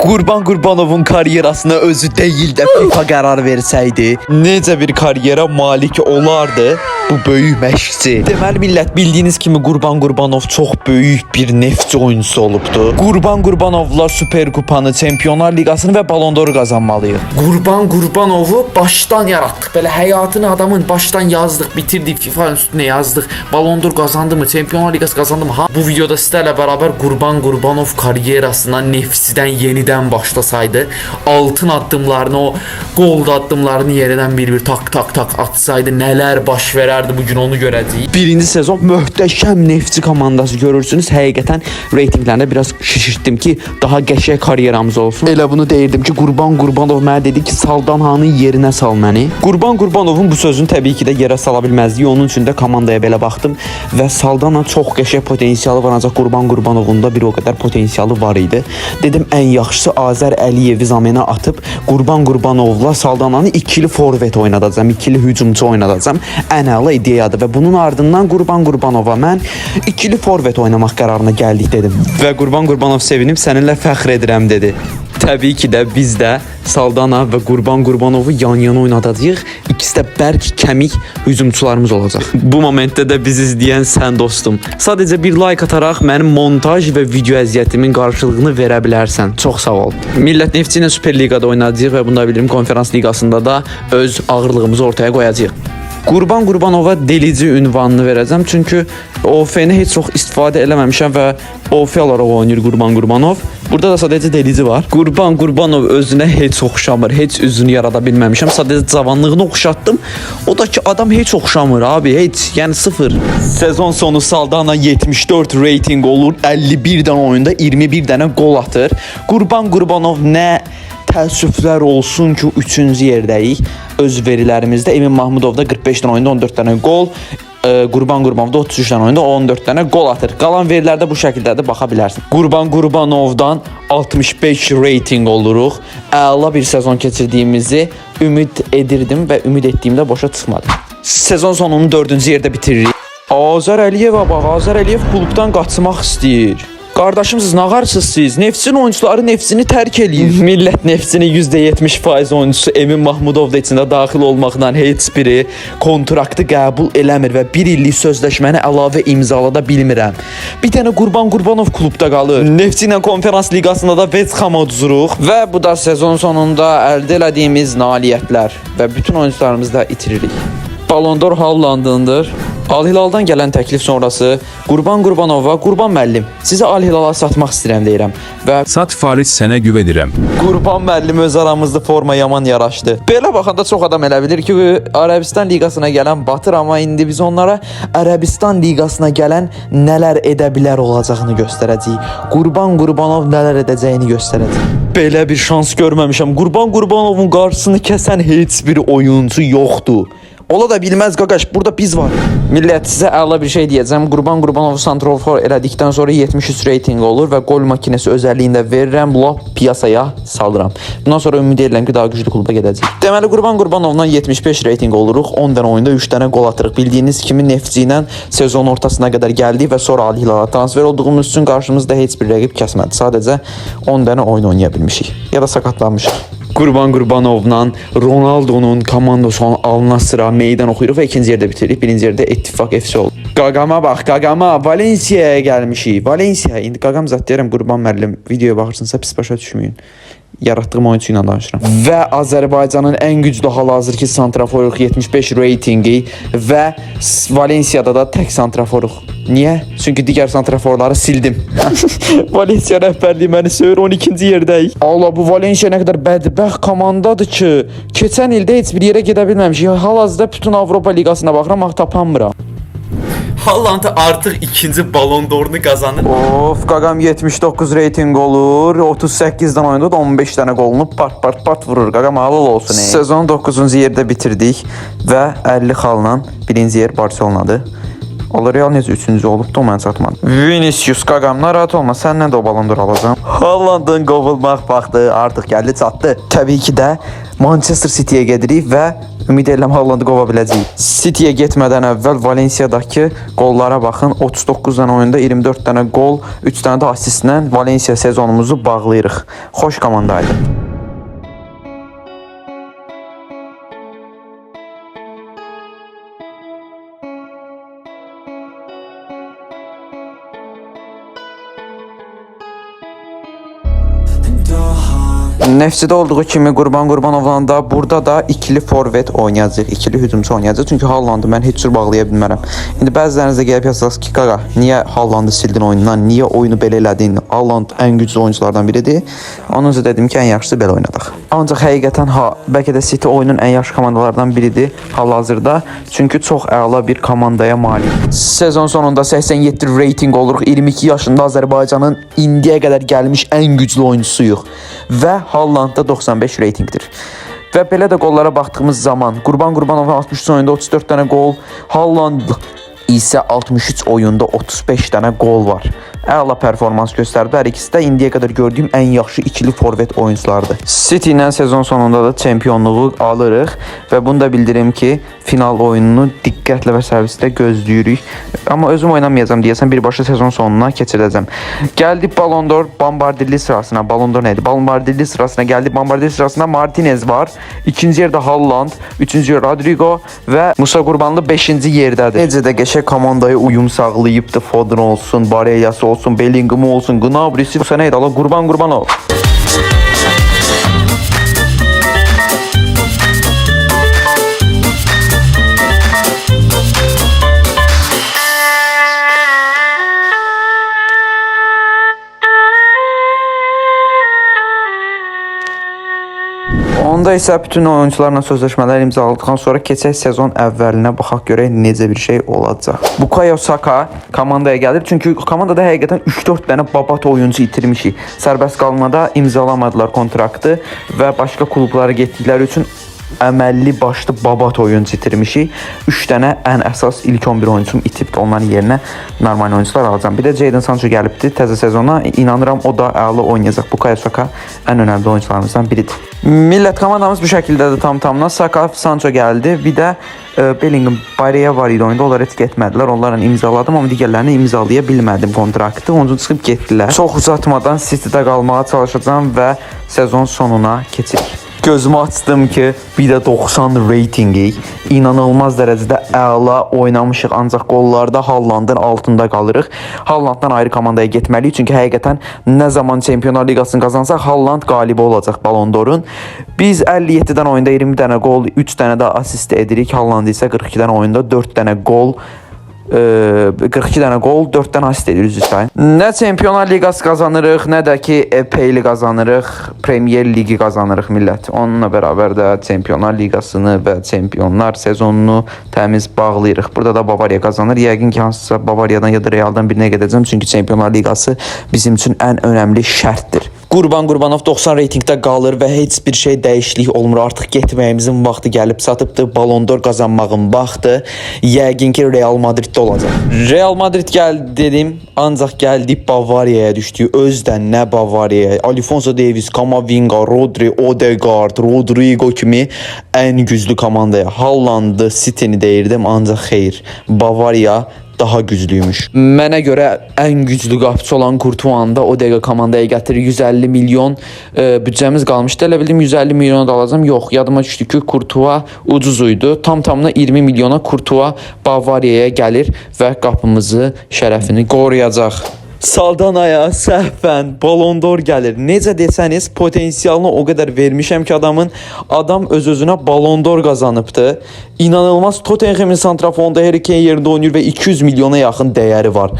Qurban Qurbanovun karyerasına özü deyil də FIFA qərar versəydi, necə bir karyera malik olardı bu böyük məşqçi. Deməli millət bildiyiniz kimi Qurban Qurbanov çox böyük bir neftçi oyuncusu olubdu. Qurban Qurbanovlar Super Kupanı, Çempionlar Liqasını və Ballon d'Or qazanmalıyıq. Qurban Qurbanovu başdan yaratdıq. Belə həyatını adamın başdan yazdıq, bitirdik, FIFA üstünə yazdıq. Ballon d'Or qazandı mı, Çempionlar Liqası qazandı mı? Ha, bu videoda sizlərlə bərabər Qurban Qurbanov karyerasına nefsidən yenidən başlasaydı, altın addımlarını, o qol addımlarını yenidən bir-bir tak tak tak atsaydı nələr baş verərdi bu gün onu görəcəyik. Birinci sezon möhtəşəm neftçi komandası görürsünüz. Həqiqətən reytinqlərində biraz şişirtdim ki, daha qəşəng karyeramız olsun. Elə bunu deyirdim ki, Qurban Qurbanov mənə dedi ki, Saldanhanın yerinə sal məni. Qurban Qurbanovun bu sözünü təbii ki də yerə sala bilməzdik. Onun üçün də komandaya belə baxdım və Saldana çox qəşəng potensialı var, ancaq Qurban Qurbanovun da bir o qədər potensialı var idi. Dedim ən yaxşısı Azər Əliyevi zamenə atıb Qurban Qurbanovla Saldananı ikili forvet oynadacağam, ikili hücumçu oynadacağam. Ən əla ideyadır və bunun ardından Qurban Qurbanova mən ikili forvet oynamaq qərarına gəldik dedim. Və Qurban Qurbanov sevinib səninlə fəxr edirəm dedi. Təbii ki də biz də Saldana və Qurban Qurbanovu yan-yana oynadacağıq. İkisi də bərk kəmik hücumçularımız olacaq. Bu momentdə də bizi izləyən sən dostum, sadəcə bir like ataraq mənim montaj və video əziyyətimin qarşılığını verə bilərsən. Çox sağ ol. Millət Neftçi ilə Super Liqada oynayacağıq və bunu da bilirim Konferans Liqasında da öz ağırlığımızı ortaya qoyacağıq. Qurban Qurbanova delici ünvanını verəcəm çünki OF-ni heç çox istifadə eləməmişəm və OF olaraq oynayır Qurban Qurbanov. Burada da sadəcə delici var. Qurban Qurbanov özünə heç oxşamır, heç üzünü yarada bilməmişəm. Sadəcə cavanlığını oxşatdım. O da ki adam heç oxşamır abi, heç. Yəni sıfır. Sezon sonu Saldana 74 reyting olur. 51 dənə oyunda 21 dənə qol atır. Qurban Qurbanov nə təəssüflər olsun ki 3-cü yerdəyik. Öz verilərimizdə Emin Mahmudov da 45 dənə oyunda 14 dənə qol, e, Qurban Qurbanov da 33 dənə oyunda 14 dənə qol atır. Qalan verilərdə bu şəkildə də baxa bilərsən. Qurban Qurbanovdan 65 reyting oluruq. Əla bir sezon keçirdiyimizi ümid edirdim və ümid etdiyimdə boşa çıxmadı. Sezon sonunu 4-cü yerdə bitiririk. Azər Əliyeva bax, Azər Əliyev klubdan qaçmaq istəyir. Qardaşım siz nağarsınız siz. Nefsin oyuncuları nefsini tərk eləyir. Millət nefsinin %70% oyuncusu Emin Mahmudov da içində daxil olmaqla heç biri kontraktı qəbul eləmir və 1 illik sözləşməni əlavə imzalada bilmirəm. Bir dənə Qurban Qurbanov klubda qalır. İlə konferans liqasında da West Ham-a uduruq və bu da sezon sonunda əldə elədiyimiz nailiyyətlər və bütün oyuncularımızı da itiririk. Ballon d'Or Hallandındır. Al Hilaldan gələn təklif sonrası Qurban Qurbanova, Qurban müəllim, sizi Al Hilala satmaq istəyirəm deyirəm və Sat Faris sənə güvənirəm. Qurban müəllim öz aramızda forma yaman yaraşdı. Belə baxanda çox adam elə bilir ki, Ərəbistan liqasına gələn batır, amma indi biz onlara Ərəbistan liqasına gələn nələr edə bilər olacağını göstərəcəyik. Qurban Qurbanov nələr edəcəyini göstərəcək. Belə bir şans görməmişəm. Qurban Qurbanovun qarşısını kəsən heç bir oyuncu yoxdur. Ola da bilməz qaqaş, burada biz var. Millət sizə əla bir şey deyəcəm. Qurban Qurbanovu santrofor elədikdən sonra 73 reytinq olur və qol makinesi özəlliyində verirəm, lap piyasaya salıram. Bundan sonra ümid edirəm ki, daha güclü kluba gedəcək. Deməli Qurban Qurbanovdan 75 reytinq oluruq. 10 dənə oyunda 3 dənə qol atırıq. Bildiyiniz kimi Neftçi ilə sezon ortasına qədər gəldik və sonra Al Hilala transfer olduğumuz üçün qarşımızda heç bir rəqib kəsmədi. Sadəcə 10 dənə oyun oynaya bilmişik ya da sakatlanmışıq. Qurban Qurbanovla Ronaldo'nun komandası olan Al Nassr'a meydan oxuyuruq və ikinci yerdə bitiririk. Birinci yerdə İttifaq FC oldu. Qaqama bax, Qaqama Valencia'ya gəlmişik. Valencia. İndi Qaqam zət deyirəm Qurban müəllim videoya baxırsınızsa pis başa düşməyin. Yaratdığım oyunçu ilə danışıram. Və Azərbaycanın ən güclü hal-hazırki santraforuq 75 reytingi və Valenciada da tək santraforuq. Niyə? Çünki digər santraforları sildim. Valencia rəhbərliyi məni söyür 12-ci yerdəyik. Allah bu Valencia nə qədər bədbəxt komandadır ki, keçən ildə heç bir yerə gedə bilməmişik. Hal-hazırda bütün Avropa liqasına baxıram, ax Hollanda artıq ikinci Ballon d'Or'unu qazanır. Of, Qaqam 79 reyting olur. 38-dən oyunda da 15 dənə qolunu part part part vurur. Qaqam halal olsun. Ey. Sezon 9-cu yerdə bitirdik və 50 xalla birinci yer Barselonadır. Olur Real necə 3-cü olub da o mən çatmadı. Vinicius Qaqam narahat olma, səndən də o Ballon d'Or alacağam. Hollandın qovulmaq vaxtı artıq gəldi çatdı. Təbii ki də Manchester City-yə gedirik və Ümid edirəm Haalandı qova biləcəyik. City-yə getmədən əvvəl Valensiyadakı qollara baxın. 39 dənə oyunda 24 dənə qol, 3 dənə də assistlə Valensiya sezonumuzu bağlayırıq. Xoş komandaydı. Neftçidə olduğu kimi Qurban Qurbanovla da burada da ikili forvet oynayacaq, ikili hücumçu oynayacaq. Çünki Haalandı mən heç cür bağlaya bilmərəm. İndi bəziləriniz də gəlib yazasınız ki, qaqa, niyə Haalandı sildin oyundan? Niyə oyunu belə elədin? Haaland ən güclü oyunculardan biridir. Onun üçün dedim ki, ən yaxşısı belə oynadıq. Ancaq həqiqətən ha, bəlkə də City oyunun ən yaxşı komandalardan biridir hal-hazırda. Çünki çox əla bir komandaya malik. Sezon sonunda 87 reytinq oluruq. 22 yaşında Azərbaycanın indiyə qədər gəlmiş ən güclü oyuncusuyuq və Haalandda 95 reytinqdir. Və belə də qollara baxdığımız zaman Qurban Qurbanov 63 oyunda 34 dənə qol, Haaland isə 63 oyunda 35 dənə qol var. Əla performans göstərdi. Hər ikisi də indiyə qədər gördüyüm ən yaxşı ikili forvet oyunculardır. City ilə sezon sonunda da çempionluğu alırıq və bunu da bildirim ki, final oyununu diqqətlə və səvislə gözləyirik. Amma özüm oynamayacağam deyəsən birbaşa sezon sonuna keçirəcəm. Gəldik Ballon d'Or Bombardilli sırasına. Ballon d'Or nədir? Bombardilli sırasına gəldik. Bombardilli sırasında Martinez var. İkinci yerdə Haaland, üçüncü Rodrigo və Musa Qurbanlı 5-ci yerdədir. Necə də qəşəng komandaya uyum sağlayıbdı. Foden olsun, Bareyası olsun, Bellingham olsun, Gnabry'si bu sənə idi. Allah Qurban Qurbanov. Onda isə bütün oyuncularla sözləşmələr imzaladıqdan sonra keçək sezon əvvəlinə baxaq görək necə bir şey olacaq. Bukayo Saka komandaya gəlir. Çünki komandada həqiqətən 3-4 dənə babat oyuncu itirmişik. Sərbəst qalmada imzalamadılar kontraktı və başqa klublara getdikləri üçün əməlli başlı babat oyuncu itirmişik. 3 dənə ən əsas ilk 11 oyuncum itibdi. Onların yerinə normal oyuncular alacağam. Bir də Jadon Sancho gəlibdi təzə sezona. İnanıram o da əla oynayacaq. Bukayo Saka ən önəmli oyuncularımızdan biridir. Millət komandamız bu şəkildədir tam tamına. Saka, Sancho gəldi. Bir də e, Bellingham, Bareya var idi oyunda. Onlar heç getmədilər. Onlarla imzaladım, amma digərlərini imzalaya bilmədim kontraktı. Onun üçün çıxıb getdilər. Çox uzatmadan City-də qalmağa çalışacağam və sezon sonuna keçirik. Gözümü açdım ki, bir də 90 reytingi inanılmaz dərəcədə əla oynamışıq, ancaq qollarda Haalandın altında qalırıq. Haalanddan ayrı komandaya getməliyik, çünki həqiqətən nə zaman Çempionlar Liqasını qazansaq Haaland qalibi olacaq Ballon d'Orun. Biz 57-dən oyunda 20 dənə qol, 3 dənə də assist edirik. Haaland isə 42 dənə oyunda 4 dənə qol, 42 dənə qol, 4 dənə assist edirik üzr istəyin. Nə Çempionlar Liqası qazanırıq, nə də ki EPL-i qazanırıq, Premier Ligi qazanırıq millət. Onunla bərabər də Çempionlar Liqasını və Çempionlar sezonunu təmiz bağlayırıq. Burada da Bavariya qazanır. Yəqin ki, hansısa Bavariyadan ya da Realdan birinə gedəcəm, çünki Çempionlar Liqası bizim üçün ən önəmli şərtdir. Qurban Qurbanov 90 reytingdə qalır və heç bir şey dəyişiklik olmur. Artıq getməyimizin vaxtı gəlib çatıbdı. Ballon d'Or qazanmağın vaxtı yəqin ki Real Madriddə olacaq. Real Madrid gəldi dedim, ancaq gəldik Bavariyaya düşdük. Özdən nə Bavariyaya? Alfonso Davies, Camavinga, Rodri, Odegaard, Rodrigo kimi ən güclü komandaya. Haaland'ı, City-ni deyirdim, ancaq xeyr. Bavariya daha güclüymüş. Mənə görə ən güclü qapıçı olan Courtois-ı da o dəqiqə komandaya gətirir. 150 milyon e, büdcəmiz qalmışdı. Elə bildim 150 milyona da alacağam. Yox, yadıma düşdü ki, Courtois ucuz idi. Tam tamına 20 milyona Courtois Bavariyaya gəlir və qapımızı, şərəfini qoruyacaq. Saldanaya səhvən Ballon d'Or gəlir. Necə desəniz, potensialını o qədər vermişəm ki, adamın adam öz-özünə Ballon d'Or qazanıbdı. İnanılmaz Tottenham'in santrafonda Harry Kane yerində oynayır və 200 milyona yaxın dəyəri var.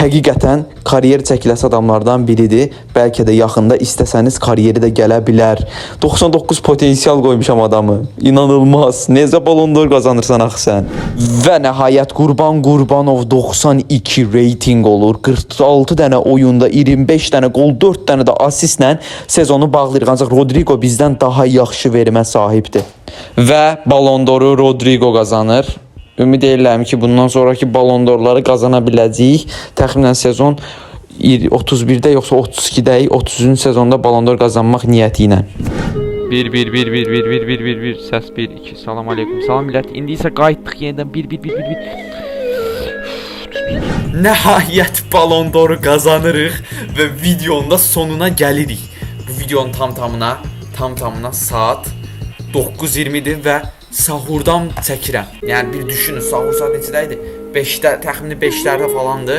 Həqiqətən kariyer çəkiləsi adamlardan biridir. Bəlkə də yaxında istəsəniz kariyeri də gələ bilər. 99 potensial qoymuşam adamı. İnanılmaz. Necə Ballon d'Or qazanırsan axı sən? Və nəhayət Qurban Qurbanov 92 reytinq olur. 46 dənə oyunda 25 dənə qol, 4 dənə də assistlə sezonu bağlayır. Ancaq Rodrigo bizdən daha yaxşı verimə sahibdir. Və Ballon d'Oru Rodrigo qazanır. Ümid edirəm ki, bundan sonraki Ballon d'Orları qazana biləcəyik. Təxminən sezon 31-də yoxsa 32-də, 30-cu sezonda Ballon d'Or qazanmaq niyyəti ilə. 1 1 1 1 1 1 1 1 1 ses 1 2 salam aleyküm salam millət indi isə qayıtdıq yenidən 1 1 1 1 1 Nəhayət Ballon d'Or qazanırıq və videonun da sonuna gəlirik. Bu videonun tam tamına, tam tamına saat 9:20-dir və sahurdan çəkirəm. Yəni bir düşünün, sahur saat neçədə idi? 5-də, təxmini 5-lərdə falandı.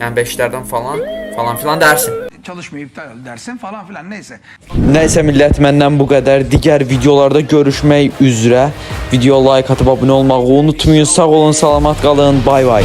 Yəni 5-lərdən falan, falan filan dərsim. çalışmayı iptal dersin falan filan neyse. Nəysə millət məndən bu qədər. Digər videolarda görüşmək üzrə. Video like atıb abunə olmağı unutmayın. Sağ olun, salamat qalın. Bay bay.